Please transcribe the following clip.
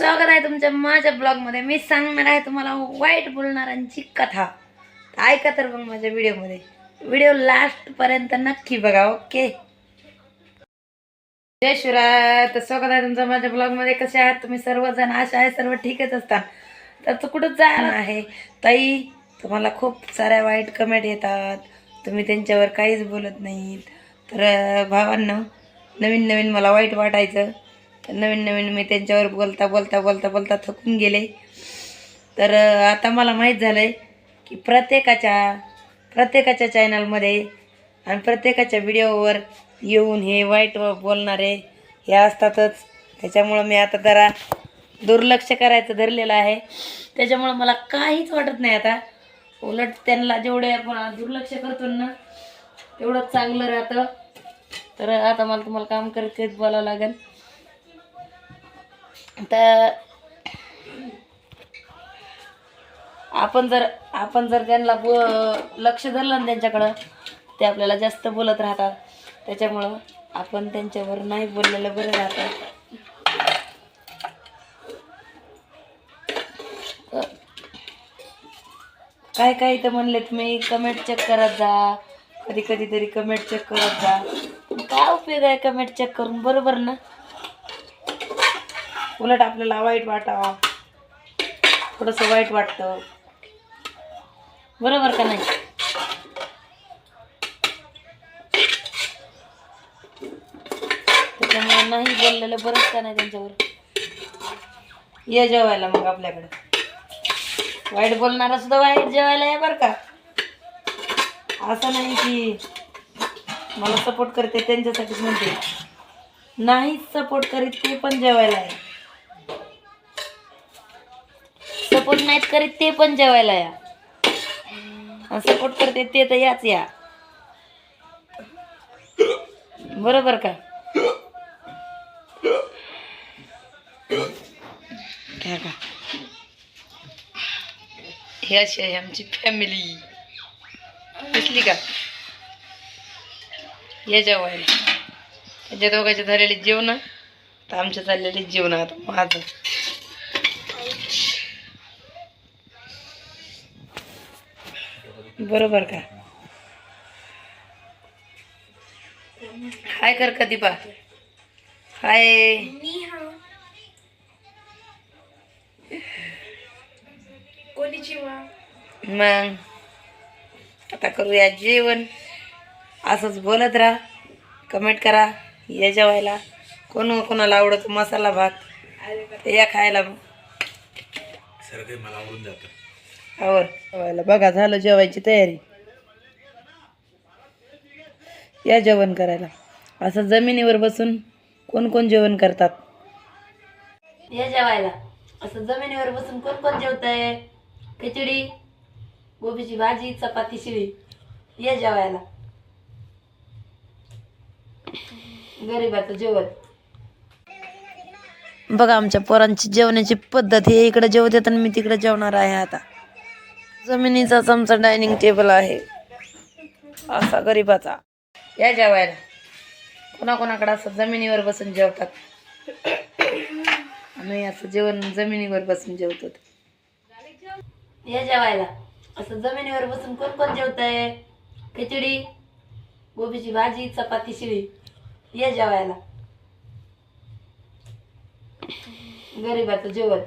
स्वागत आहे तुमच्या माझ्या ब्लॉगमध्ये. मी सांगणार आहे तुम्हाला वाईट बोलणाऱ्यांची कथा. ऐका तर मग माझ्या व्हिडिओमध्ये. व्हिडिओ लास्टपर्यंत नक्की बघा ओके जय शिवराय. तर स्वागत आहे तुमचं माझ्या ब्लॉगमध्ये. कसे आहात तुम्ही? सर्वजण आशा आहे सर्व ठीकच असता तर तू कुठं जाणार आहे? ताई तुम्हाला खूप साऱ्या वाईट कमेंट येतात. तुम्ही त्यांच्यावर काहीच बोलत नाहीत. तर भावांना नवीन नवीन मला वाईट वाटायचं. तर नवीन नवीन मी त्यांच्यावर बोलता बोलता बोलता बोलता थकून गेले. तर आता मला माहीत झालं आहे की प्रत्येकाच्या प्रत्येकाच्या चॅनलमध्ये आणि प्रत्येकाच्या व्हिडिओवर येऊन हे वाईट व- बोलणारे हे असतातच. त्याच्यामुळं मी आता जरा दुर्लक्ष करायचं धरलेलं आहे. त्याच्यामुळं मला काहीच वाटत नाही आता. उलट त्यांना जेवढे आपण दुर्लक्ष करतो ना तेवढं चांगलं राहतं. तर आता मला तुम्हाला काम करत बोलावं लागेल. तर आपण जर आपण जर त्यांना ब लक्ष धरलं ना त्यांच्याकडं ते आपल्याला जास्त बोलत राहतात. त्याच्यामुळं आपण त्यांच्यावर नाही बोललेलं बरं राहतं. काय काय तर म्हणले तुम्ही कमेंट चेक करत जा. कधी कधीतरी कमेंट चेक करत जा. काय उपयोग आहे कमेंट चेक करून? बरोबर ना? उलट आपल्याला वाईट वाटावं. थोडंसं वाईट वाटतं. बरोबर का नाही? त्याच्यामुळे नाही बोललेलं बरंच का नाही त्यांच्यावर? ये जेवायला मग आपल्याकडं. वाईट बोलणारा सुद्धा वाईट जेवायला आहे बरं का. असं नाही की मला सपोर्ट करते त्यांच्यासाठीच म्हणते. नाहीच सपोर्ट करीत ते पण जेवायला आहे सपोर्ट नाहीत करीत ते पण जेवायला या. सपोर्ट करते ते तर याच या. बरोबर का? का? ही अशी आहे आमची फॅमिली दिसली का? या जेवायला. त्याच्या दोघांचे झालेले जेवण तर आमच्या चाललेले जेवण आता माझं. बरोबर का? हाय कर का दीपा हाय मग आता करूया जेवण. असंच बोलत राहा कमेंट करा या जेवायला. कोण कोणाला आवडतो मसाला भात? या खायला. मग आवर. जेवायला बघा झालं जेवायची तयारी. या जेवण करायला. असं जमिनीवर बसून कोण कोण जेवण करतात? या जेवायला. असं जमिनीवर बसून कोण कोण जेवतंय? खिचडी गोबीची भाजी चपाती शिळी. या जेवायला. गरीबाचं जेवण. बघा आमच्या पोरांची जेवण्याची पद्धत हे इकडे जेवतात आणि मी तिकडे जेवणार आहे आता. जमिनीचाच आमचा डायनिंग टेबल आहे. असा गरीबाचा. या जेवायला. कोणाकोणाकडे असं जमिनीवर बसून जेवतात. आम्ही असं जेवण जमिनीवर बसून जेवतो. या जेवायला. असं जमिनीवर बसून कोण कोण जेवतंय? खिचडी गोबीची भाजी चपाती शिळी. या जेवायला. गरीबाचं जेवण.